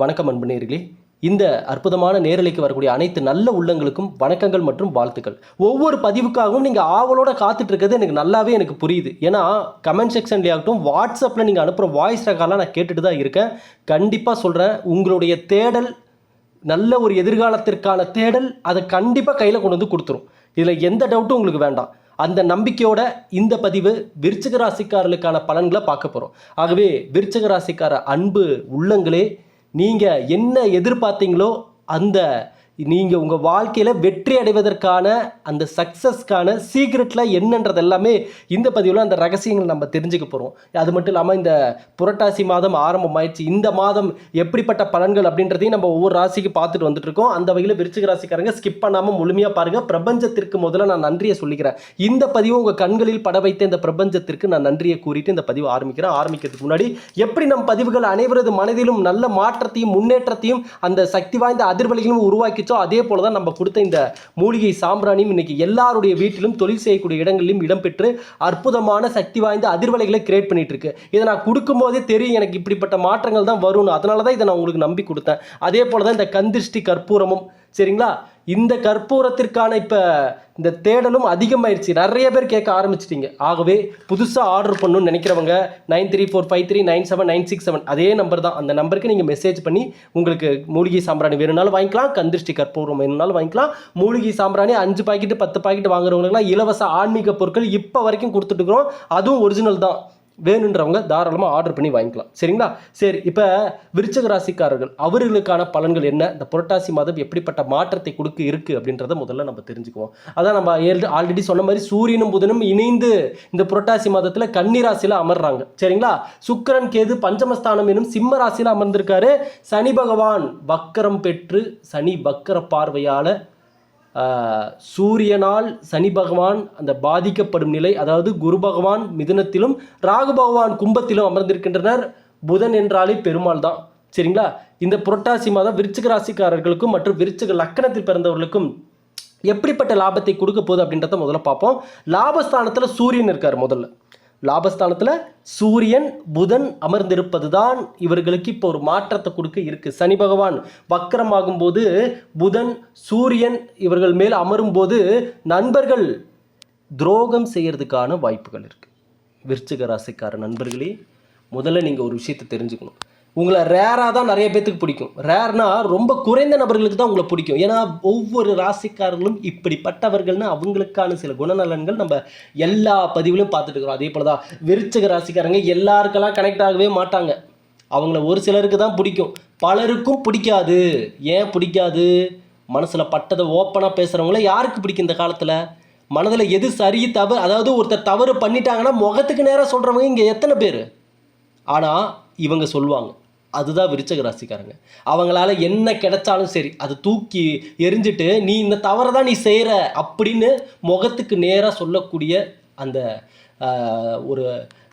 வணக்கம் அன்பனேர்களே இந்த அற்புதமான நேரலைக்கு வரக்கூடிய அனைத்து நல்ல உள்ளங்களுக்கும் வணக்கங்கள் மற்றும் வாழ்த்துக்கள். ஒவ்வொரு பதிவுக்காகவும் நீங்கள் ஆவலோட காத்துட்டு இருக்கிறது எனக்கு நல்லாவே எனக்கு புரியுது. ஏன்னா கமெண்ட் செக்ஷன்லேயே ஆகட்டும் வாட்ஸ்அப்பில் நீங்கள் அனுப்புகிற வாய்ஸ் ரெக்கார்ட்லாம் நான் கேட்டுட்டு தான் இருக்கேன். கண்டிப்பாக சொல்கிறேன் உங்களுடைய தேடல் நல்ல ஒரு எதிர்காலத்திற்கான தேடல் அதை கண்டிப்பாக கையில் கொண்டு வந்து கொடுத்துரும். இதில் எந்த டவுட்டும் உங்களுக்கு வேண்டாம். அந்த நம்பிக்கையோட இந்த பதிவு விருச்சிக ராசிக்காரர்களுக்கான பலன்களை பார்க்க போகிறோம் ஆகவே விருச்சிக ராசிக்கார அன்பு உள்ளங்களே நீங்கள் என்ன எதிர்பார்த்தீங்களோ அந்த நீங்கள் உங்கள் வாழ்க்கையில் வெற்றி அடைவதற்கான அந்த சக்ஸஸ்க்கான சீக்ரெட்டில் என்னன்றது எல்லாமே இந்த பதிவில் அந்த ரகசியங்கள் நம்ம தெரிஞ்சுக்க போகிறோம் அது மட்டும் இல்லாமல் இந்த புரட்டாசி மாதம் ஆரம்பமாயிடுச்சு. இந்த மாதம் எப்படிப்பட்ட பலன்கள் அப்படின்றதையும் நம்ம ஒவ்வொரு ராசிக்கு பார்த்துட்டு வந்துட்டுருக்கோம் அந்த வகையில் விருச்சிக ராசிக்காரங்க ஸ்கிப் பண்ணாமல் முழுமையாக பாருங்கள் பிரபஞ்சத்திற்கு முதல்ல நான் நன்றியை சொல்லிக்கிறேன். இந்த பதிவு உங்கள் கண்களில் பட வைத்த இந்த பிரபஞ்சத்திற்கு நான் நன்றியை கூறிட்டு இந்த பதிவு ஆரம்பிக்கிறேன். ஆரம்பிக்கிறதுக்கு முன்னாடி எப்படி நம் பதிவுகள் அனைவரது மனதிலும் நல்ல மாற்றத்தையும் முன்னேற்றத்தையும் அந்த சக்தி வாய்ந்த அதிர்வலைகளும் உருவாக்கிச்சோ அதே போல தான் நம்ம கொடுத்த இந்த மூலிகை சாம்பிராணியும் இன்னைக்கு எல்லாருடைய வீட்டிலும் தொழில் செய்யக்கூடிய இடங்களிலும் இடம்பெற்று அற்புதமான சக்தி வாய்ந்த அதிர்வலைகளை கிரியேட் பண்ணிட்டு இருக்கு இதை நான் கொடுக்கும்போதே தெரியும் எனக்கு இப்படிப்பட்ட மாற்றங்கள் தான் வரும்னு. அதனால தான் இதை நான் உங்களுக்கு நம்பி கொடுத்தேன். அதே போல தான் இந்த கந்திருஷ்டி கற்பூரமும் சரிங்களா? இந்த கற்பூரத்திற்கான இப்போ இந்த தேடலும் அதிகமாயிருச்சு. நிறைய பேர் கேட்க ஆரம்பிச்சிட்டிங்க. ஆகவே புதுசாக ஆர்டர் பண்ணணும்னு நினைக்கிறவங்க nine three four five three nine seven nine six seven அதே நம்பர் தான். அந்த நம்பருக்கு நீங்கள் மெசேஜ் பண்ணி உங்களுக்கு மூலிகை சாம்பிராணி வேணும்னாலும் வாங்கிக்கலாம் கந்திருஷ்டி கற்பூரம் வேணும்னாலும் வாங்கிக்கலாம். மூலிகை சாம்பிராணி அஞ்சு பாக்கெட்டு பத்து பாக்கெட் வாங்குறவங்களுக்குலாம் இலவச ஆன்மீக பொருட்கள் இப்போ வரைக்கும் கொடுத்துட்டுருக்குறோம் அதுவும் ஒரிஜினல் தான். வேணுன்றவங்க தாராளமாக ஆர்டர் பண்ணி வாங்கிக்கலாம். சரிங்களா? சரி இப்போ விருச்சக ராசிக்காரர்கள் அவர்களுக்கான பலன்கள் என்ன? இந்த புரட்டாசி மாதம் எப்படிப்பட்ட மாற்றத்தை கொடுக்க இருக்கு அப்படின்றத முதல்ல நம்ம தெரிஞ்சுக்குவோம். அதான் நம்ம ஆல்ரெடி சொன்ன மாதிரி சூரியனும் புதனும் இணைந்து இந்த புரட்டாசி மாதத்தில் கன்னிராசியில் அமர்றாங்க. சரிங்களா? சுக்கிரன் கேது பஞ்சமஸ்தானம் எனும் சிம்ம ராசியில் அமர்ந்திருக்காரு. சனி பகவான் வக்கரம் பெற்று சனி வக்கர பார்வையால் சூரியனால் சனி பகவான் அந்த பாதிக்கப்படும் நிலை அதாவது குரு பகவான் மிதுனத்திலும் ராகு பகவான் கும்பத்திலும் அமர்ந்திருக்கின்றனர். புதன் என்றாலே பெருமாள் தான். சரிங்களா? இந்த புரட்டாசி மாதம் விருச்சிக ராசிக்காரர்களுக்கும் மற்றும் விருச்சிக லக்கணத்தில் பிறந்தவர்களுக்கும் எப்படிப்பட்ட லாபத்தை கொடுக்க போகுது அப்படின்றத முதல்ல பார்ப்போம். லாபஸ்தானத்தில் சூரியன் இருக்கார் முதல்ல. லாபஸ்தானத்தில் சூரியன் புதன் அமர்ந்திருப்பது தான் இவர்களுக்கு இப்போ ஒரு மாற்றத்தை கொடுக்க இருக்கு. சனி பகவான் வக்கரமாகும் போது புதன் சூரியன் இவர்கள் மேல் அமரும் போது நண்பர்கள் துரோகம் செய்கிறதுக்கான வாய்ப்புகள் இருக்குது விருச்சிக ராசிக்கார நண்பர்களே முதல்ல நீங்கள் ஒரு விஷயத்தை தெரிஞ்சுக்கணும். உங்களை ரேராக தான் நிறைய பேத்துக்கு பிடிக்கும். ரேர்னா ரொம்ப குறைந்த நபர்களுக்கு தான் உங்களை பிடிக்கும். ஏன்னா ஒவ்வொரு ராசிக்காரர்களும் இப்படிப்பட்டவர்கள்னு அவங்களுக்கான சில குணநலன்கள் நம்ம எல்லா பதிவிலும் பார்த்துட்டு இருக்கிறோம் அதே போல தான் விருச்சக ராசிக்காரங்க எல்லாருக்கெல்லாம் கனெக்ட் ஆகவே மாட்டாங்க. அவங்கள ஒரு சிலருக்கு தான் பிடிக்கும். பலருக்கும் பிடிக்காது. ஏன் பிடிக்காது? மனசில் பட்டதை ஓப்பனாக பேசுகிறவங்கள யாருக்கு பிடிக்கும் இந்த காலத்தில்? மனதில் எது சரி தவறு அதாவது ஒருத்தர் தவறு பண்ணிட்டாங்கன்னா முகத்துக்கு நேராக சொல்கிறவங்க இங்கே எத்தனை பேர்? ஆனால் இவங்க சொல்லுவாங்க. அதுதான் விருச்சக ராசிக்காரங்க. அவங்களால என்ன கிடைச்சாலும் சரி அது தூக்கி எரிஞ்சிட்டு நீ இந்த தவறை தான் நீ செய்கிற அப்படின்னு முகத்துக்கு நேராக சொல்லக்கூடிய அந்த ஒரு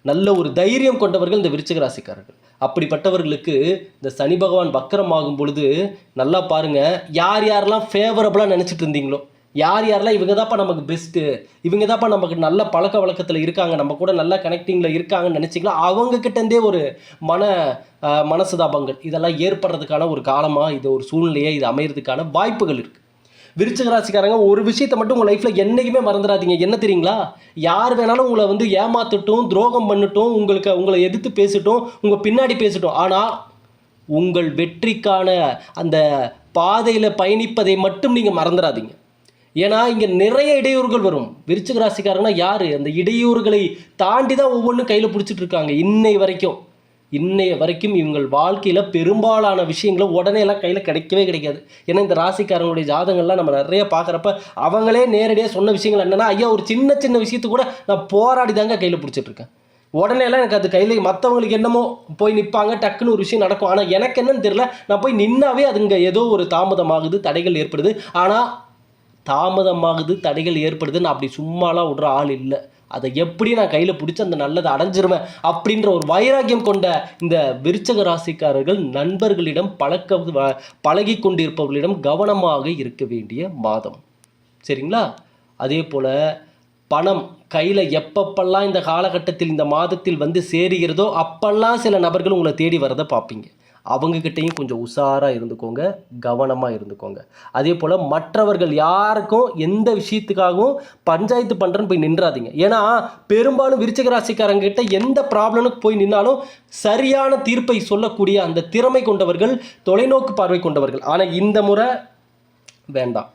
நல்ல ஒரு தைரியம் கொண்டவர்கள் இந்த விருச்சிக ராசிக்காரர்கள். அப்படிப்பட்டவர்களுக்கு இந்த சனி பகவான் வக்கரமாகும் பொழுது நல்லா பாருங்கள் யார் யாரெல்லாம் ஃபேவரபுளாக நினச்சிட்டு இருந்தீங்களோ யார் யாரெல்லாம் இவங்க தான்ப்பா நமக்கு பெஸ்ட்டு இவங்க தான்ப்பா நமக்கு நல்ல பழக்க வழக்கத்தில் இருக்காங்க. நம்ம கூட நல்ல கனெக்டிங்கில் இருக்காங்கன்னு நினச்சிங்களா? அவங்கக்கிட்டேருந்தே ஒரு மன மனசுதாபங்கள் இதெல்லாம் ஏற்படுறதுக்கான ஒரு காலமாக இது ஒரு சூழ்நிலையாக இது அமையிறதுக்கான வாய்ப்புகள் இருக்குது விருச்சிக ராசிக்காரங்க ஒரு விஷயத்தை மட்டும் உங்கள் லைஃப்பில் என்றைக்குமே மறந்துடாதீங்க. என்ன தெரியுங்களா? யார் வேணாலும் உங்களை வந்து ஏமாத்துட்டும் துரோகம் பண்ணட்டும் உங்களுக்கு உங்களை எதிர்த்து பேசிட்டோம் உங்கள் பின்னாடி பேசட்டும். ஆனால் உங்கள் வெற்றிக்கான அந்த பாதையில் பயணிப்பதை மட்டும் நீங்கள் மறந்துடாதீங்க. ஏன்னா இங்கே நிறைய இடையூறுகள் வரும். விருச்சிக ராசிக்காரங்கன்னா யார்? அந்த இடையூறுகளை தாண்டி தான் ஒவ்வொன்றும் கையில் பிடிச்சிட்டு இருக்காங்க. இன்னை வரைக்கும். இன்னைய வரைக்கும் இவங்கள் வாழ்க்கையில் பெரும்பாலான விஷயங்களை உடனே எல்லாம் கையில் கிடைக்கவே கிடைக்காது. ஏன்னா இந்த ராசிக்காரங்களுடைய ஜாதகங்கள்லாம் நம்ம நிறைய பார்க்குறப்ப அவங்களே நேரடியாக சொன்ன விஷயங்கள் என்னென்னா ஐயா ஒரு சின்ன சின்ன விஷயத்து கூட நான் போராடி தாங்க கையில் பிடிச்சிட்ருக்கேன் உடனேலாம் உடனே எல்லாம் எனக்கு அது கையில் மற்றவங்களுக்கு என்னமோ போய் நிற்பாங்க டக்குன்னு ஒரு விஷயம் நடக்கும். ஆனால் எனக்கு என்னன்னு தெரியல. நான் போய் நின்னாவே அதுங்க ஏதோ ஒரு தாமதமாகுது தடைகள் ஏற்படுது. ஆனால் தாமதமாகுது தடைகள் ஏற்படுதுன்னு அப்படி சும்மாலாம் விடுற ஆள் இல்லை. அதை எப்படி நான் கையில் பிடிச்சி அந்த நல்லதை அடைஞ்சிருவேன் அப்படின்ற ஒரு வைராக்கியம் கொண்ட இந்த விருச்சக ராசிக்காரர்கள் நண்பர்களிடம் பழக்க வ- பழகி கொண்டிருப்பவர்களிடம் கவனமாக இருக்க வேண்டிய மாதம். சரிங்களா? அதே போல் பணம் கையில் எப்பப்பெல்லாம் இந்த காலகட்டத்தில் இந்த மாதத்தில் வந்து சேருகிறதோ அப்பெல்லாம் சில நபர்கள் உங்களை தேடி வரதை பார்ப்பீங்க. அவங்கக்கிட்டையும் கொஞ்சம் உஷாராக இருந்துக்கோங்க கவனமாக இருந்துக்கோங்க. அதே போல் மற்றவர்கள் யாருக்கும் எந்த விஷயத்துக்காகவும் பஞ்சாயத்து பண்ணுறேன்னு போய் நின்றாதீங்க. ஏன்னா பெரும்பாலும் விருச்சிக ராசிக்காரங்க எந்த ப்ராப்ளமுக்கு போய் நின்னாலும் சரியான தீர்ப்பை சொல்லக்கூடிய அந்த திறமை கொண்டவர்கள் தொலைநோக்கு பார்வை கொண்டவர்கள். ஆனால் இந்த முறை வேண்டாம்.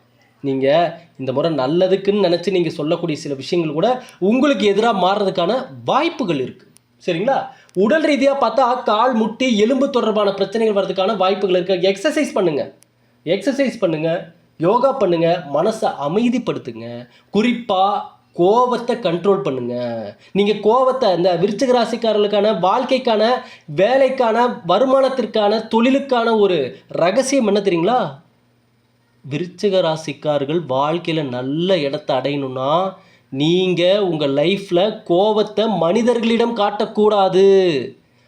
நீங்கள் இந்த முறை நல்லதுக்குன்னு நினச்சி நீங்கள் சொல்லக்கூடிய சில விஷயங்கள் கூட உங்களுக்கு எதிராக மாறுறதுக்கான வாய்ப்புகள் இருக்குது சரிங்களா? உடல் ரீதியாக பார்த்தா கால் முட்டி எலும்பு தொடர்பான பிரச்சனைகள் வர்றதுக்கான வாய்ப்புகள் இருக்குது எக்ஸசைஸ் பண்ணுங்கள் எக்ஸசைஸ் பண்ணுங்கள் யோகா பண்ணுங்கள் மனசை அமைதிப்படுத்துங்க. குறிப்பாக கோவத்தை கண்ட்ரோல் பண்ணுங்க. நீங்கள் கோவத்தை இந்த விருச்சிக ராசிக்காரர்களுக்கான வாழ்க்கைக்கான வேலைக்கான வருமானத்திற்கான தொழிலுக்கான ஒரு ரகசியம் என்ன தெரியுங்களா? விருச்சிக ராசிக்காரர்கள் வாழ்க்கையில் நல்ல இடத்த அடையணும்னா நீங்கள் உங்கள் லைஃப்பில் கோவத்தை மனிதர்களிடம் காட்டக்கூடாது.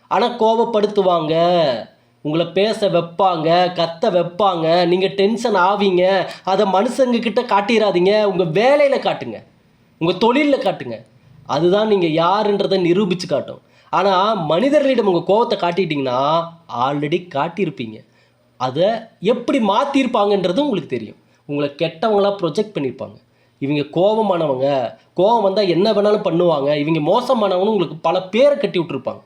ஆனால் கோவப்படுத்துவாங்க. உங்களை பேச வைப்பாங்க கத்த வைப்பாங்க. நீங்கள் டென்ஷன் ஆவீங்க. அதை மனுஷங்கக்கிட்ட காட்டிடாதீங்க உங்கள் வேலையில் காட்டுங்க. உங்கள் தொழிலில் காட்டுங்க. அதுதான் நீங்கள் யாருன்றதை நிரூபித்து காட்டும். ஆனால் மனிதர்களிடம் உங்கள் கோவத்தை காட்டிட்டீங்கன்னா ஆல்ரெடி காட்டியிருப்பீங்க. அதை எப்படி மாற்றிருப்பாங்கன்றது உங்களுக்கு தெரியும். உங்களை கெட்டவங்களாக ப்ரொஜெக்ட் பண்ணியிருப்பாங்க. இவங்க கோபமானவங்க. கோபம் வந்தால் என்ன வேணாலும் பண்ணுவாங்க. இவங்க மோசமானவனு உங்களுக்கு பல பேரை கட்டி விட்டுருப்பாங்க.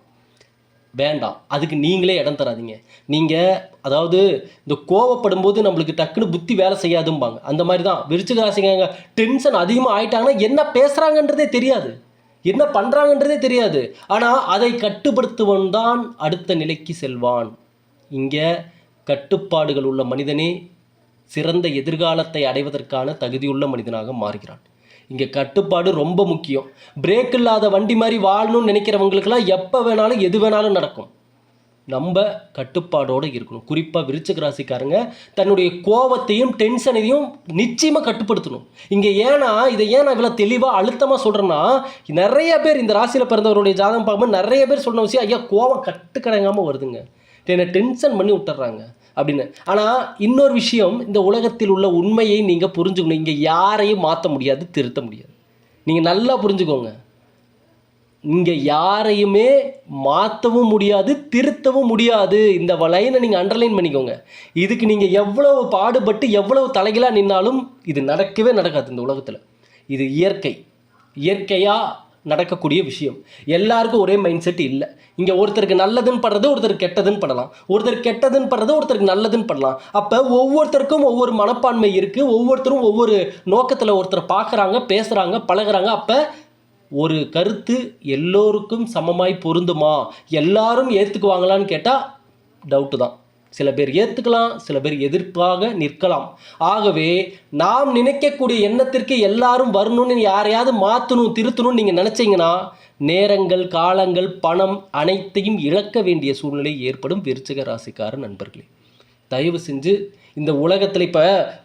வேண்டாம். அதுக்கு நீங்களே இடம் தராதீங்க. நீங்கள் அதாவது இந்த கோவப்படும் போது நம்மளுக்கு டக்குன்னு புத்தி வேலை செய்யாதும்பாங்க. அந்த மாதிரி தான் விருச்சிக ராசிங்க டென்ஷன் அதிகமாக ஆயிட்டாங்கன்னா என்ன பேசுகிறாங்கன்றதே தெரியாது. என்ன பண்ணுறாங்கன்றதே தெரியாது. ஆனால் அதை கட்டுப்படுத்துவன் தான் அடுத்த நிலைக்கு செல்வான். இங்கே கட்டுப்பாடுகள் உள்ள மனிதனே சிறந்த எதிர்காலத்தை அடைவதற்கான தகுதியுள்ள மனிதனாக மாறுகிறான். இங்கே கட்டுப்பாடு ரொம்ப முக்கியம். பிரேக் இல்லாத வண்டி மாதிரி வாழணும்னு நினைக்கிறவங்களுக்கெல்லாம் எப்போ வேணாலும் எது வேணாலும் நடக்கும். நம்ம கட்டுப்பாடோடு இருக்கணும். குறிப்பாக விருச்சிக ராசிக்காரங்க தன்னுடைய கோவத்தையும் டென்ஷனையும் நிச்சயமாக கட்டுப்படுத்தணும். இங்கே ஏன்னா இதை ஏன் நான் இவ்வளோ தெளிவாக அழுத்தமாக சொல்கிறேன்னா நிறைய பேர் இந்த ராசியில் பிறந்தவருடைய ஜாதகம் பார்க்கும்போது நிறைய பேர் சொன்ன விஷயம் ஐயா கோவம் கட்டுக்கடங்காமல் வருதுங்க. என்னை டென்ஷன் பண்ணி விட்டுறாங்க அப்படின்னு. ஆனால் இன்னொரு விஷயம் இந்த உலகத்தில் உள்ள உண்மையை நீங்கள் புரிஞ்சுக்கணும். இங்கே யாரையும் மாற்ற முடியாது திருத்த முடியாது. நீங்கள் நல்லா புரிஞ்சுக்கோங்க. இங்கே யாரையுமே மாற்றவும் முடியாது திருத்தவும் முடியாது. இந்த லைனை நீங்கள் அண்டர்லைன் பண்ணிக்கோங்க. இதுக்கு நீங்கள் எவ்வளவு பாடுபட்டு எவ்வளவு தலைகளாக நின்னாலும் இது நடக்கவே நடக்காது இந்த உலகத்தில். இது இயற்கை. இயற்கையாக நடக்கக்கூடிய விஷயம். எல்லாருக்கும் ஒரே மைண்ட் செட் இல்லை. இங்கே ஒருத்தருக்கு நல்லதுன்னு படுறது ஒருத்தருக்கு கெட்டதுன்னு படலாம். ஒருத்தர் கெட்டதுன்னு படுறது ஒருத்தருக்கு நல்லதுன்னு படலாம். அப்போ ஒவ்வொருத்தருக்கும் ஒவ்வொரு மனப்பான்மை இருக்குது ஒவ்வொருத்தரும் ஒவ்வொரு நோக்கத்தில் ஒருத்தர் பார்க்குறாங்க பேசுகிறாங்க பழகுறாங்க. அப்போ ஒரு கருத்து எல்லோருக்கும் சமமாய் பொருந்துமா? எல்லாரும் ஏற்றுக்குவாங்களான்னு கேட்டால் டவுட்டு தான். சில பேர் ஏற்றுக்கலாம் சில பேர் எதிர்ப்பாக நிற்கலாம். ஆகவே நாம் நினைக்கக்கூடிய எண்ணத்திற்கு எல்லாரும் வரணும்னு யாரையாவது மாற்றணும் திருத்தணும்னு நீங்கள் நினச்சிங்கன்னா நேரங்கள் காலங்கள் பணம் அனைத்தையும் இழக்க வேண்டிய சூழ்நிலை ஏற்படும் விருச்சிக ராசிக்கார நண்பர்களே. தயவு செஞ்சு இந்த உலகத்தில் இப்போ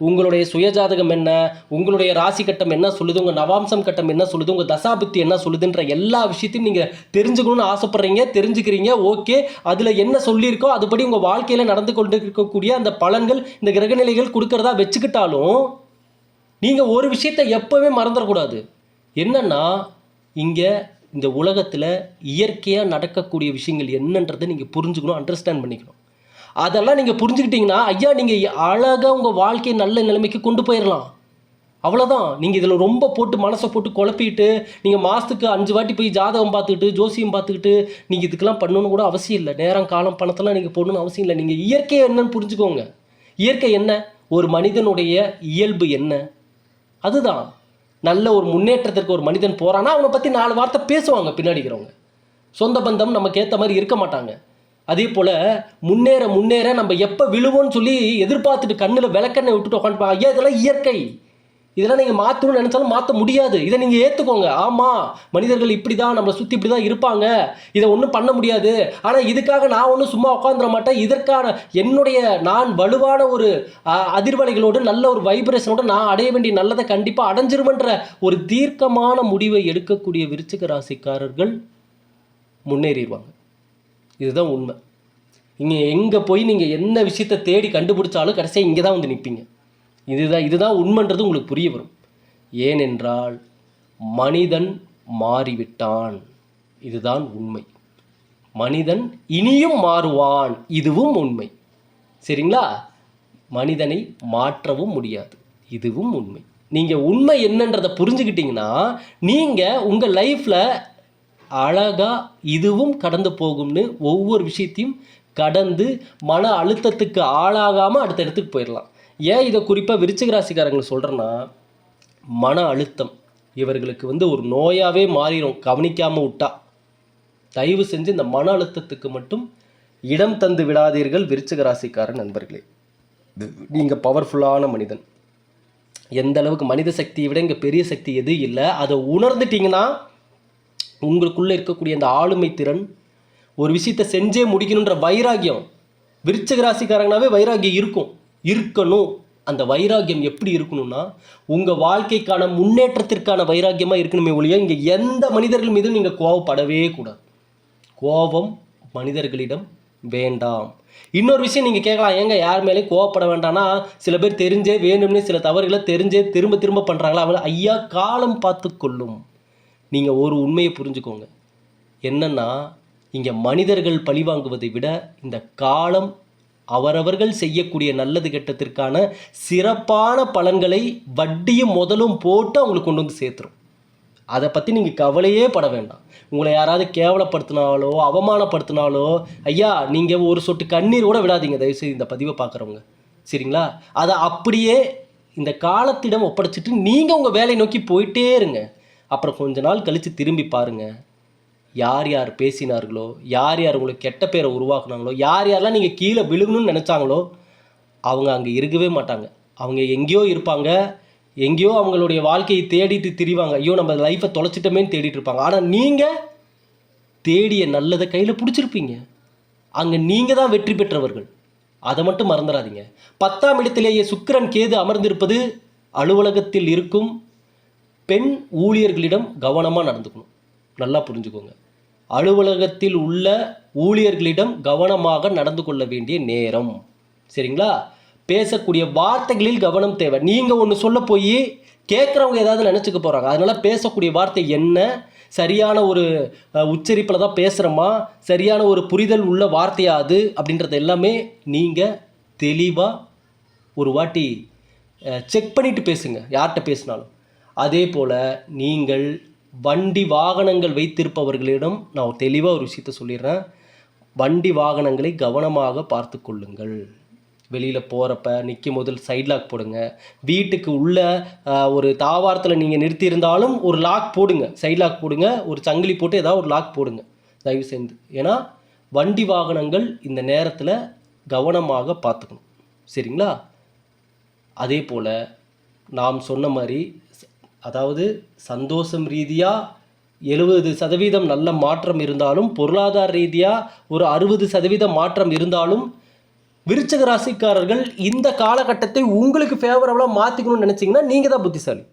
உங்களுடைய சுயஜாதகம் என்ன? உங்களுடைய ராசி கட்டம் என்ன சொல்லுது? உங்கள் நவாம்சம் கட்டம் என்ன சொல்லுது? உங்கள் தசாபுத்தி என்ன சொல்லுதுன்ற எல்லா விஷயத்தையும் நீங்கள் தெரிஞ்சுக்கணும்னு ஆசைப்பட்றீங்க தெரிஞ்சுக்கிறீங்க ஓகே. அதில் என்ன சொல்லியிருக்கோ அதுபடி உங்கள் வாழ்க்கையில் நடந்து கொண்டு இருக்கக்கூடிய அந்த பலன்கள் இந்த கிரகநிலைகள் கொடுக்கறதா வச்சுக்கிட்டாலும் நீங்கள் ஒரு விஷயத்தை எப்போவுமே மறந்துடக்கூடாது. என்னன்னா இங்கே இந்த உலகத்தில் இயற்கையாக நடக்கக்கூடிய விஷயங்கள் என்னன்றதை நீங்கள் புரிஞ்சுக்கணும் அண்டர்ஸ்டாண்ட் பண்ணிக்கணும். அதெல்லாம் நீங்கள் புரிஞ்சுக்கிட்டிங்கன்னா ஐயா நீங்கள் அழகாக உங்கள் வாழ்க்கையை நல்ல நிலைமைக்கு கொண்டு போயிடலாம் அவ்வளோதான் நீங்கள் இதில் ரொம்ப போட்டு மனசை போட்டு குழப்பிட்டு நீங்கள் மாதத்துக்கு அஞ்சு வாட்டி போய் ஜாதகம் பார்த்துக்கிட்டு ஜோசியம் பார்த்துக்கிட்டு நீங்கள் இதுக்கெல்லாம் பண்ணணும்னு கூட அவசியம் இல்லை. நேரம் காலம் பணத்தெல்லாம் நீங்கள் போடணும்னு அவசியம் இல்லை. நீங்கள் இயற்கை என்னன்னு புரிஞ்சுக்கோங்க. இயற்கை என்ன? ஒரு மனிதனுடைய இயல்பு என்ன? அதுதான். நல்ல ஒரு முன்னேற்றத்திற்கு ஒரு மனிதன் போகிறான்னா அவனை பற்றி நாலு வார்த்தை பேசுவாங்க பின்னாடி இருக்கிறவங்க. சொந்த பந்தம் நமக்கு ஏற்ற மாதிரி இருக்க மாட்டாங்க. அதே போல் முன்னேற முன்னேற நம்ம எப்போ விழுவோம்னு சொல்லி எதிர்பார்த்துட்டு கண்ணில் விளக்கெண்ணை விட்டுட்டு உட்காந்துப்பாங்க ஐயா இதெல்லாம் இயற்கை. இதெல்லாம் நீங்கள் மாற்றணும்னு நினச்சாலும் மாற்ற முடியாது. இதை நீங்கள் ஏற்றுக்கோங்க ஆமாம் மனிதர்கள் இப்படி தான் நம்மளை சுற்றி இப்படி தான் இருப்பாங்க. இதை ஒன்றும் பண்ண முடியாது. ஆனால் இதுக்காக நான் ஒன்றும் சும்மா உட்காந்துட மாட்டேன். இதற்கான என்னுடைய நான் வலுவான ஒரு அதிர்வலைகளோடு நல்ல ஒரு வைப்ரேஷனோடு நான் அடைய வேண்டிய நல்லதை கண்டிப்பாக அடைஞ்சிருமன்ற ஒரு தீர்க்கமான முடிவை எடுக்கக்கூடிய விருச்சிக ராசிக்காரர்கள் முன்னேறிடுவாங்க. இதுதான் உண்மை. இங்கே எங்கே போய் நீங்கள் என்ன விஷயத்தை தேடி கண்டுபிடிச்சாலும் கடைசியாக இங்கே தான் வந்து நிற்பீங்க இதுதான் இதுதான் உண்மைன்றது உங்களுக்கு புரிய வரும். ஏனென்றால் மனிதன் மாறிவிட்டான். இதுதான் உண்மை. மனிதன் இனியும் மாறுவான். இதுவும் உண்மை. சரிங்களா? மனிதனை மாற்றவும் முடியாது. இதுவும் உண்மை. நீங்கள் உண்மை என்னன்றதை புரிஞ்சுக்கிட்டீங்கன்னா நீங்கள் உங்கள் லைஃப்பில் அழகாக இதுவும் கடந்து போகும்னு ஒவ்வொரு விஷயத்தையும் கடந்து மன அழுத்தத்துக்கு ஆளாகாமல் அடுத்த இடத்துக்கு போயிடலாம். ஏன் இதை குறிப்பாக விருச்சிக ராசிக்காரங்களை சொல்கிறேன்னா மன அழுத்தம். இவர்களுக்கு வந்து ஒரு நோயாகவே மாறிடும் கவனிக்காமல் விட்டா. தயவு செஞ்சு இந்த மன அழுத்தத்துக்கு மட்டும் இடம் தந்து விடாதீர்கள் விருச்சிக ராசிக்கார நண்பர்களே. நீங்கள் பவர்ஃபுல்லான மனிதன். எந்த அளவுக்கு மனித சக்தியை விட இங்கே பெரிய சக்தி எது இல்லை அதை உணர்ந்துட்டிங்கன்னா உங்களுக்குள்ளே இருக்கக்கூடிய அந்த ஆளுமை திறன் ஒரு விஷயத்தை செஞ்சே முடிக்கணுன்ற வைராக்கியம் விருச்சக ராசிக்காரங்கனாவே வைராகியம் இருக்கும். இருக்கணும். அந்த வைராக்கியம் எப்படி இருக்கணும்னா உங்கள் வாழ்க்கைக்கான முன்னேற்றத்திற்கான வைராக்கியமாக இருக்கணுமே ஒழிய இங்கே எந்த மனிதர்கள் மீதும் நீங்கள் கோவப்படவே கூடாது. கோபம் மனிதர்களிடம் வேண்டாம். இன்னொரு விஷயம் நீங்கள் கேட்கலாம் ஏங்க யார் மேலேயும் கோவப்பட வேண்டாம்னா சில பேர் தெரிஞ்சே வேணும்னே சில தவறுகளை தெரிஞ்சே திரும்ப திரும்ப பண்ணுறாங்களா அவங்க ஐயா காலம் பார்த்து கொள்ளும். நீங்கள் ஒரு உண்மையை புரிஞ்சுக்கோங்க. என்னன்னா இங்கே மனிதர்கள் பழிவாங்குவதை விட இந்த காலம் அவரவர்கள் செய்யக்கூடிய நல்லது கெட்டத்திற்கான சிறப்பான பலன்களை வட்டியும் முதலும் போட்டு அவங்களுக்கு கொண்டு வந்து சேர்த்துரும். அதை பற்றி நீங்கள் கவலையே பட வேண்டாம். உங்களை யாராவது கேவலப்படுத்தினாலோ அவமானப்படுத்தினாலோ ஐயா நீங்கள் ஒரு சொட்டு கண்ணீர் கூட விடாதீங்க. தயவுசெய்து இந்த பதிவை பார்க்குறவங்க. சரிங்களா? அதை அப்படியே இந்த காலத்திடம் ஒப்படைச்சிட்டு நீங்கள் உங்கள் வேலையை நோக்கி போயிட்டே இருங்க. அப்புறம் கொஞ்ச நாள் கழித்து திரும்பி பாருங்கள் யார் யார் பேசினார்களோ யார் யார் உங்களுக்கு கெட்ட பேரை உருவாக்குனாங்களோ யார் யாரெல்லாம் நீங்கள் கீழே விழுகணும்னு நினச்சாங்களோ அவங்க அங்கே இருக்கவே மாட்டாங்க. அவங்க எங்கேயோ இருப்பாங்க. எங்கேயோ அவங்களுடைய வாழ்க்கையை தேடிட்டு திரிவாங்க. ஐயோ நம்ம லைஃப்பை தொலைச்சிட்டோமேன்னு தேடிட்டு இருப்பாங்க. ஆனால் நீங்கள் தேடிய நல்லதை கையில் பிடிச்சிருப்பீங்க. அங்கே நீங்கள் தான் வெற்றி பெற்றவர்கள். அதை மட்டும் மறந்துடாதீங்க. பத்தாம் இடத்திலேயே சுக்கரன் கேது அமர்ந்திருப்பது அலுவலகத்தில் இருக்கும் பெண் ஊழியர்களிடம் கவனமாக நடந்துக்கணும். நல்லா புரிஞ்சுக்கோங்க. அலுவலகத்தில் உள்ள ஊழியர்களிடம் கவனமாக நடந்து கொள்ள வேண்டிய நேரம். சரிங்களா? பேசக்கூடிய வார்த்தைகளில் கவனம் தேவை. நீங்கள் ஒன்று சொல்ல போய் கேட்குறவங்க ஏதாவது நினச்சிக்க போகிறாங்க அதனால் பேசக்கூடிய வார்த்தை என்ன? சரியான ஒரு உச்சரிப்பில் தான் பேசுகிறோமா சரியான ஒரு புரிதல் உள்ள வார்த்தையாது அப்படின்றது எல்லாமே நீங்கள் தெளிவாக ஒரு வாட்டி செக் பண்ணிவிட்டு பேசுங்க. யார்கிட்ட பேசினாலும். அதே போல் நீங்கள் வண்டி வாகனங்கள் வைத்திருப்பவர்களிடம் நான் தெளிவாக ஒரு விஷயத்த சொல்லிடுறேன். வண்டி வாகனங்களை கவனமாக பார்த்து கொள்ளுங்கள். வெளியில் போகிறப்ப நிற்கும் முதல் சைட் லாக் போடுங்க. வீட்டுக்கு உள்ள ஒரு தாவாரத்தில் நீங்கள் நிறுத்தியிருந்தாலும் ஒரு லாக் போடுங்க. சைட் லாக் போடுங்க. ஒரு சங்கிலி போட்டு ஏதாவது ஒரு லாக் போடுங்க. தயவு செய்து ஏன்னா வண்டி வாகனங்கள் இந்த நேரத்தில் கவனமாக பார்த்துக்கணும். சரிங்களா? அதே போல் நாம் சொன்ன மாதிரி அதாவது சந்தோஷம் ரீதியாக எழுபது சதவீதம் நல்ல மாற்றம் இருந்தாலும் பொருளாதார ரீதியாக ஒரு அறுபது சதவீதம் மாற்றம் இருந்தாலும் விருச்சக ராசிக்காரர்கள் இந்த காலகட்டத்தை உங்களுக்கு ஃபேவரபுளாக மாற்றிக்கணும்னு நினச்சிங்கன்னா நீங்கள் தான் புத்திசாலி.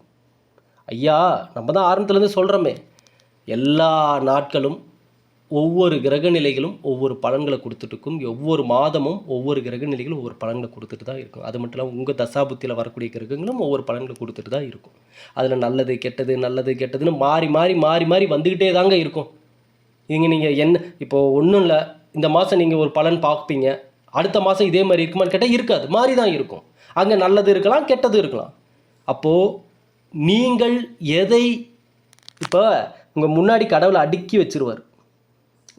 ஐயா நம்ம தான் ஆரம்பத்துலேருந்து சொல்கிறோமே எல்லா நாட்களும் ஒவ்வொரு கிரக நிலைகளும் ஒவ்வொரு பலன்களை கொடுத்துட்டு இருக்கும். ஒவ்வொரு மாதமும் ஒவ்வொரு கிரக நிலைகளும் ஒவ்வொரு பலன்களை கொடுத்துட்டு தான் இருக்கும். அது மட்டும் இல்லாமல் உங்கள் தசாபுத்தியில் வரக்கூடிய கிரகங்களும் ஒவ்வொரு பலன்களை கொடுத்துட்டு தான் இருக்கும். அதில் நல்லது கெட்டது நல்லது கெட்டதுன்னு மாறி மாறி மாறி மாறி வந்துக்கிட்டே தாங்க இருக்கும். இங்கே நீங்கள் என்ன இப்போது ஒன்றும் இல்லை. இந்த மாதம் நீங்கள் ஒரு பலன் பார்ப்பீங்க. அடுத்த மாதம் இதே மாதிரி இருக்குமான்னு கேட்டால் இருக்காது. மாறி தான் இருக்கும். அங்கே நல்லது இருக்கலாம் கெட்டது இருக்கலாம். அப்போது நீங்கள் எதை இப்போ உங்கள் முன்னாடி கடவுளை அடுக்கி வச்சிருவார்.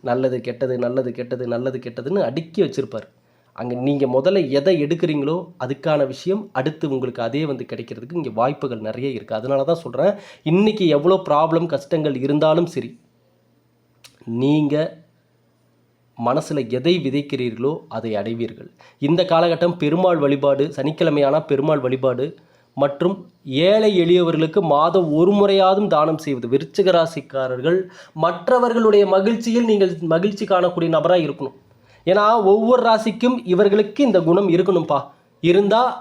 நல்லது கெட்டது நல்லது கெட்டது நல்லது கெட்டதுன்னு அடுக்கி வச்சுருப்பார். அங்கே நீங்கள் முதல்ல எதை எடுக்கிறீங்களோ அதுக்கான விஷயம் அடுத்து உங்களுக்கு அதே வந்து கிடைக்கிறதுக்கு இங்கே வாய்ப்புகள் நிறைய இருக்குது அதனால தான் சொல்கிறேன் இன்றைக்கி எவ்வளோ ப்ராப்ளம் கஷ்டங்கள் இருந்தாலும் சரி நீங்கள் மனசில் எதை விதைக்கிறீர்களோ அதை அடைவீர்கள். இந்த காலகட்டம் பெருமாள் வழிபாடு சனிக்கிழமையான பெருமாள் வழிபாடு மற்றும் ஏழை எளியவர்களுக்கு மாதம் ஒரு முறையாதும் தானம் செய்வது. விருச்சிக ராசிக்காரர்கள் மற்றவர்களுடைய மகிழ்ச்சியில் நீங்கள் மகிழ்ச்சி காணக்கூடிய நபராக இருக்கணும். ஏன்னா ஒவ்வொரு ராசிக்கும் இவர்களுக்கு இந்த குணம் இருக்கணும்ப்பா இருந்தால்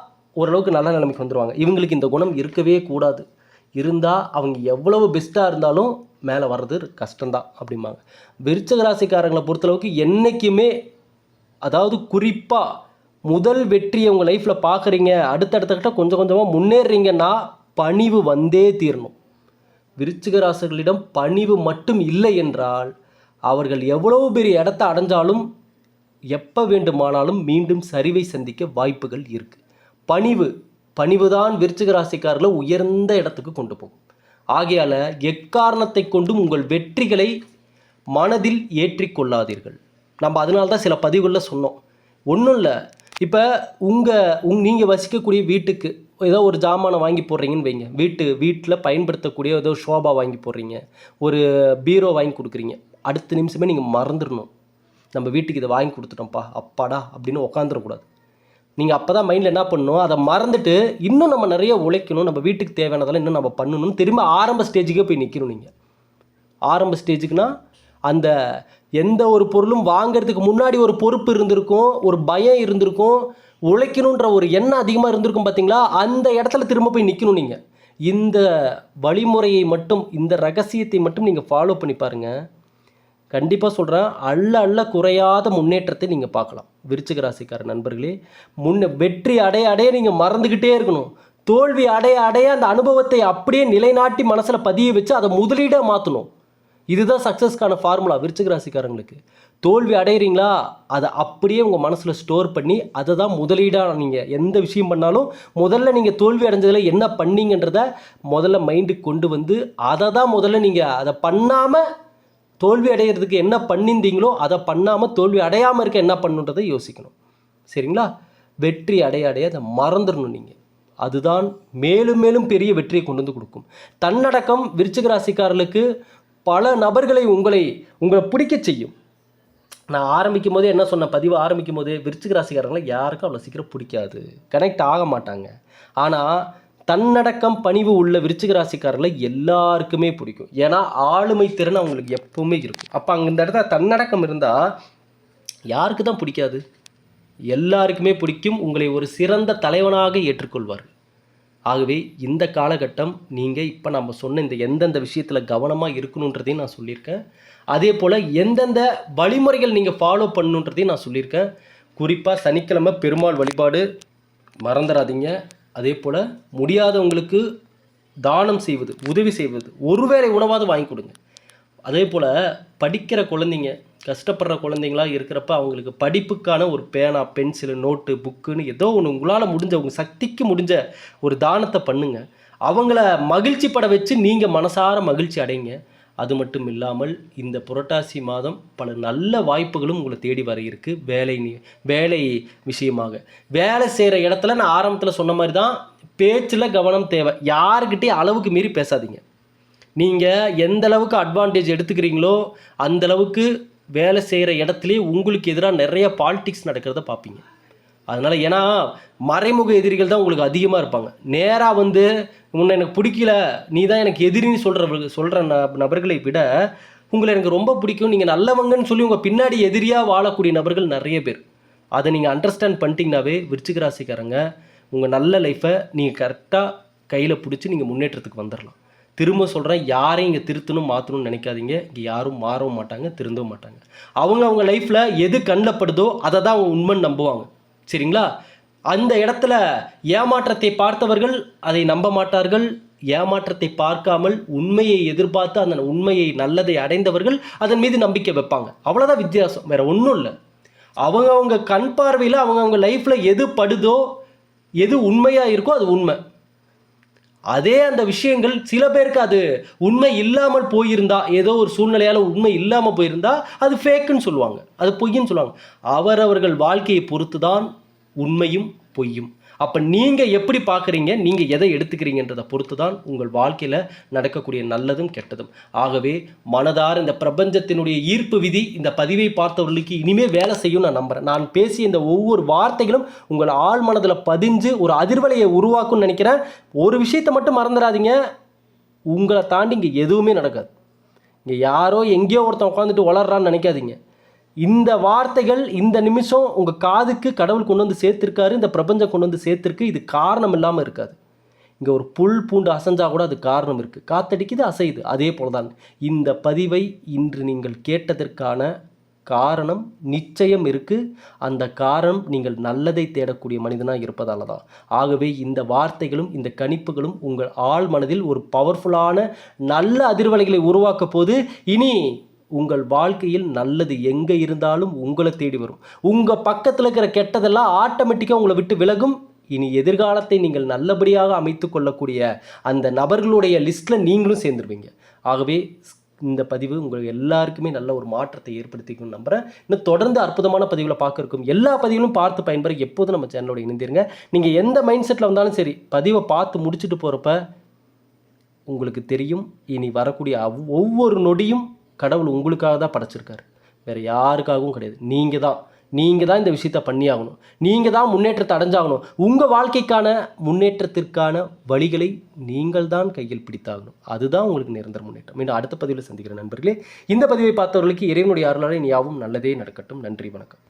ஓரளவுக்கு நல்ல நிலைமைக்கு வந்துடுவாங்க இவங்களுக்கு இந்த குணம் இருக்கவே கூடாது. இருந்தால் அவங்க எவ்வளவு பெஸ்ட்டாக இருந்தாலும் மேலே வர்றது கஷ்டம்தான் அப்படிம்பாங்க. விருச்சக ராசிக்காரங்களை பொறுத்தளவுக்கு என்றைக்குமே அதாவது குறிப்பாக முதல் வெற்றியை உங்கள் லைஃப்பில் பார்க்குறீங்க அடுத்தடுத்தக்கிட்ட கொஞ்சம் கொஞ்சமாக முன்னேறீங்கன்னா பணிவு வந்தே தீரணும். விருச்சிக ராசிகளிடம் பணிவு மட்டும் இல்லை என்றால் அவர்கள் எவ்வளவு பெரிய இடத்த அடைஞ்சாலும் எப்போ வேண்டுமானாலும் மீண்டும் சரிவை சந்திக்க வாய்ப்புகள் இருக்குது பணிவு பணிவு தான் விருச்சிக உயர்ந்த இடத்துக்கு கொண்டு போகும். ஆகையால் எக்காரணத்தை கொண்டும் உங்கள் வெற்றிகளை மனதில் ஏற்றிக்கொள்ளாதீர்கள். நம்ம அதனால தான் சில பதிவுகளில் சொன்னோம். ஒன்றும் இல்லை இப்போ உங்கள் உங் நீங்கள் வசிக்கக்கூடிய வீட்டுக்கு ஏதோ ஒரு ஜாமானை வாங்கி போடுறீங்கன்னு வைங்க. வீட்டு வீட்டில் பயன்படுத்தக்கூடிய ஏதோ ஷோபா வாங்கி போடுறீங்க. ஒரு பீரோ வாங்கி கொடுக்குறீங்க. அடுத்த நிமிஷமே நீங்கள் மறந்துடணும். நம்ம வீட்டுக்கு இதை வாங்கி கொடுத்துட்டோம்ப்பா அப்பாடா அப்படின்னு உட்காந்துடக்கூடாது நீங்கள் அப்போ தான் மைண்டில் என்ன பண்ணணும்? அதை மறந்துட்டு இன்னும் நம்ம நிறைய உழைக்கணும். நம்ம வீட்டுக்கு தேவையானதெல்லாம் இன்னும் நம்ம பண்ணணும்னு திரும்ப ஆரம்ப ஸ்டேஜுக்கே போய் நிற்கணும் நீங்கள் ஆரம்ப ஸ்டேஜுக்குனால் அந்த எந்த ஒரு பொருளும் வாங்குறதுக்கு முன்னாடி ஒரு பொறுப்பு இருந்திருக்கும் ஒரு பயம் இருந்திருக்கும் உழைக்கணுன்ற ஒரு எண்ணம் அதிகமாக இருந்திருக்கும் பார்த்தீங்களா அந்த இடத்துல திரும்ப போய் நிற்கணும் நீங்கள் இந்த வழிமுறையை மட்டும் இந்த ரகசியத்தை மட்டும் நீங்கள் ஃபாலோ பண்ணி பாருங்கள் கண்டிப்பாக சொல்கிறேன் அள்ள அள்ள குறையாத முன்னேற்றத்தை நீங்கள் பார்க்கலாம். விருச்சிக ராசிக்கார நண்பர்களே முன்ன வெற்றி அடைய அடைய நீங்கள் மறந்துக்கிட்டே இருக்கணும். தோல்வி அடைய அடைய அந்த அனுபவத்தை அப்படியே நிலைநாட்டி மனசில் பதிய வச்சு அதை முதலீடாக மாற்றணும் இதுதான் சக்ஸஸ்க்கான ஃபார்முலா விருச்சிக ராசிக்காரங்களுக்கு. தோல்வி அடையிறீங்களா? அதை அப்படியே உங்கள் மனசில் ஸ்டோர் பண்ணி அதை தான் முதலீடாக நீங்கள் எந்த விஷயம் பண்ணாலும் முதல்ல நீங்கள் தோல்வி அடைஞ்சதில் என்ன பண்ணீங்கன்றத முதல்ல மைண்டுக்கு கொண்டு வந்து அதை தான் முதல்ல நீங்கள் அதை பண்ணாமல் தோல்வி அடையிறதுக்கு என்ன பண்ணியிருந்தீங்களோ அதை பண்ணாமல் தோல்வி அடையாமல் இருக்க என்ன பண்ணுன்றதை யோசிக்கணும். சரிங்களா? வெற்றி அடைய அடைய அதை மறந்துடணும் நீங்கள் அதுதான் மேலும் மேலும் பெரிய வெற்றியை கொண்டு வந்து கொடுக்கும். தன்னடக்கம் விருச்சிக ராசிக்காரர்களுக்கு பல நபர்களை உங்களை உங்களை பிடிக்க செய்யும். நான் ஆரம்பிக்கும் போதே என்ன சொன்ன பதிவு ஆரம்பிக்கும் போதே விருச்சிக ராசிக்காரங்களை யாருக்கும் அவ்வளோ சீக்கிரம் பிடிக்காது. கனெக்ட் ஆக மாட்டாங்க. ஆனால் தன்னடக்கம் பணிவு உள்ள விருச்சிக ராசிக்காரர்களை எல்லாருக்குமே பிடிக்கும். ஏன்னா ஆளுமை திறன் அவங்களுக்கு எப்பவுமே இருக்கும். அப்போ அங்கே இந்த இடத்துல தன்னடக்கம் இருந்தால் யாருக்கு தான் பிடிக்காது? எல்லாருக்குமே பிடிக்கும். உங்களை ஒரு சிறந்த தலைவனாக ஏற்றுக்கொள்வார் ஆகவே இந்த காலகட்டம் நீங்கள் இப்போ நம்ம சொன்ன இந்த எந்தெந்த விஷயத்தில் கவனமாக இருக்கணுன்றதையும் நான் சொல்லியிருக்கேன். அதே போல் எந்தெந்த வழிமுறைகள் நீங்கள் ஃபாலோ பண்ணணுன்றதையும் நான் சொல்லியிருக்கேன். குறிப்பாக சனிக்கிழமை பெருமாள் வழிபாடு மறந்துடாதீங்க அதே போல் முடியாதவங்களுக்கு தானம் செய்வது உதவி செய்வது ஒருவேளை உணவாவது வாங்கி கொடுங்க. அதே போல் படிக்கிற குழந்தைங்க கஷ்டப்படுற குழந்தைங்களா இருக்கிறப்ப அவங்களுக்கு படிப்புக்கான ஒரு பேனா பென்சிலு நோட்டு புக்குன்னு ஏதோ ஒன்று உங்களால் முடிஞ்ச உங்கள் சக்திக்கு முடிஞ்ச ஒரு தானத்தை பண்ணுங்க. அவங்கள மகிழ்ச்சி பட வச்சு நீங்கள் மனசார மகிழ்ச்சி அடைங்க. அது மட்டும் இல்லாமல் இந்த புரட்டாசி மாதம் பல நல்ல வாய்ப்புகளும் உங்களை தேடி வர இருக்கு. வேலை வேலை விஷயமாக. வேலை செய்கிற இடத்துல நான் ஆரம்பத்தில் சொன்ன மாதிரி தான் பேச்சில் கவனம் தேவை. யாருக்கிட்டே அளவுக்கு மீறி பேசாதீங்க. நீங்கள் எந்த அளவுக்கு அட்வான்டேஜ் எடுத்துக்கிறீங்களோ அந்த அளவுக்கு வேலை செய்கிற இடத்துலையே உங்களுக்கு எதிராக நிறைய பாலிடிக்ஸ் நடக்கிறத பார்ப்பீங்க. அதனால் ஏன்னா மறைமுக எதிரிகள் தான் உங்களுக்கு அதிகமாக இருப்பாங்க. நேராக வந்து உன்னை எனக்கு பிடிக்கல நீ தான் எனக்கு எதிரின்னு சொல்கிற சொல்கிற நபர்களை விட உங்களை எனக்கு ரொம்ப பிடிக்கும் நீங்கள் நல்லவங்கன்னு சொல்லி உங்கள் பின்னாடி எதிரியாக வாழக்கூடிய நபர்கள் நிறைய பேர். அதை நீங்கள் அண்டர்ஸ்டாண்ட் பண்ணிட்டீங்கனாவே விருச்சிக ராசிக்காரங்க உங்கள் நல்ல லைஃப்பை நீங்கள் கரெக்டாக கையில் பிடிச்சி நீங்கள் முன்னேற்றத்துக்கு வந்துடலாம் திரும்ப சொல்கிறேன் யாரையும் இங்கே திருத்தணும் மாற்றணும்னு நினைக்காதீங்க. இங்கே யாரும் மாறவும் மாட்டாங்க திருந்தவும் மாட்டாங்க. அவங்க அவங்க லைஃப்பில் எது கண்ணில் படுதோ அதை தான் அவங்க உண்மைன்னு நம்புவாங்க. சரிங்களா? அந்த இடத்துல ஏமாற்றத்தை பார்த்தவர்கள் அதை நம்ப மாட்டார்கள். ஏமாற்றத்தை பார்க்காமல் உண்மையை எதிர்பார்த்து அந்த உண்மையை நல்லதை அடைந்தவர்கள் அதன் மீது நம்பிக்கை வைப்பாங்க. அவ்வளோதான் வித்தியாசம். வேற ஒன்றும் இல்லை. அவங்கவுங்க கண் பார்வையில் அவங்கவுங்க லைஃப்பில் எது படுதோ எது உண்மையாக இருக்கோ அது உண்மை. அதே அந்த விஷயங்கள் சில பேருக்கு அது உண்மை இல்லாமல் போயிருந்தா ஏதோ ஒரு சூழ்நிலையால் உண்மை இல்லாமல் போயிருந்தா அது ஃபேக்குன்னு சொல்லுவாங்க. அது பொய்ன்னு சொல்லுவாங்க. அவரவர்கள் வாழ்க்கையை பொறுத்து தான் உண்மையும் பொய்யும். அப்போ நீங்கள் எப்படி பார்க்குறீங்க? நீங்கள் எதை எடுத்துக்கிறீங்கன்றதை பொறுத்து தான் உங்கள் வாழ்க்கையில் நடக்கக்கூடிய நல்லதும் கெட்டதும். ஆகவே மனதார இந்த பிரபஞ்சத்தினுடைய ஈர்ப்பு விதி இந்த பதிவை பார்த்தவர்களுக்கு இனிமேல் வேலை செய்யும் நான் நம்புகிறேன் நான் பேசிய இந்த ஒவ்வொரு வார்த்தைகளும் உங்கள் ஆள் மனதில் பதிஞ்சு ஒரு அதிர்வலையை உருவாக்கும்னு நினைக்கிறேன். ஒரு விஷயத்தை மட்டும் மறந்துடாதீங்க. உங்களை தாண்டி இங்கே எதுவுமே நடக்காது. இங்கே யாரோ எங்கேயோ ஒருத்தன் உட்காந்துட்டு வளர்றான்னு நினைக்காதீங்க. இந்த வார்த்தைகள் இந்த நிமிஷம் உங்கள் காதுக்கு கடவுள் கொண்டு வந்து சேர்த்துருக்காரு இந்த பிரபஞ்சம் கொண்டு வந்து சேர்த்துருக்கு இது காரணம் இல்லாமல் இருக்காது. இங்கே ஒரு புல் பூண்டு அசைஞ்சால் கூட அது காரணம் இருக்குது காத்தடிக்குது அசையுது. அதே போல தான் இந்த பதிவை இன்று நீங்கள் கேட்டதற்கான காரணம் நிச்சயம் இருக்குது அந்த காரணம் நீங்கள் நல்லதை தேடக்கூடிய மனிதனாக இருப்பதால தான் ஆகவே இந்த வார்த்தைகளும் இந்த கணிப்புகளும் உங்கள் ஆழ் மனதில் ஒரு பவர்ஃபுல்லான நல்ல அதிர்வலைகளை உருவாக்க போது இனி உங்கள் வாழ்க்கையில் நல்லது எங்கே இருந்தாலும் உங்களை தேடி வரும். உங்கள் பக்கத்தில் இருக்கிற கெட்டதெல்லாம் ஆட்டோமேட்டிக்காக உங்களை விட்டு விலகும். இனி எதிர்காலத்தை நீங்கள் நல்லபடியாக அமைத்து கொள்ளக்கூடிய அந்த நபர்களுடைய லிஸ்ட்டில் நீங்களும் சேர்ந்துருவீங்க. ஆகவே இந்த பதிவு உங்கள் எல்லாருக்குமே நல்ல ஒரு மாற்றத்தை ஏற்படுத்திக்கும் நம்புகிறேன் இன்னும் தொடர்ந்து அற்புதமான பதிவுகளை பார்க்க இருக்கும் எல்லா பதிவுகளும் பார்த்து பயன்பெற எப்போதும் நம்ம சேனலோட இணைந்திருங்க. நீங்கள் எந்த மைண்ட் செட்டில் வந்தாலும் சரி பதிவை பார்த்து முடிச்சுட்டு போகிறப்ப உங்களுக்கு தெரியும். இனி வரக்கூடிய அவ்- ஒவ்வொரு நொடியும் கடவுள் உங்களுக்காக தான் படைச்சிருக்காரு. வேறு யாருக்காகவும் கிடையாது. நீங்கள் தான் நீங்கள் தான் இந்த விஷயத்தை பண்ணியாகணும். நீங்கள் தான் முன்னேற்றத்தை அடைஞ்சாகணும். உங்கள் வாழ்க்கைக்கான முன்னேற்றத்திற்கான வழிகளை நீங்கள் தான் கையில் பிடித்தாகணும். அதுதான் உங்களுக்கு நிரந்தர முன்னேற்றம். மீண்டும் அடுத்த பதிவில் சந்திக்கிற நண்பர்களே இந்த பதிவை பார்த்தவர்களுக்கு இறைவனுடைய அருளாலே இனி யாவும் நல்லதே நடக்கட்டும். நன்றி வணக்கம்.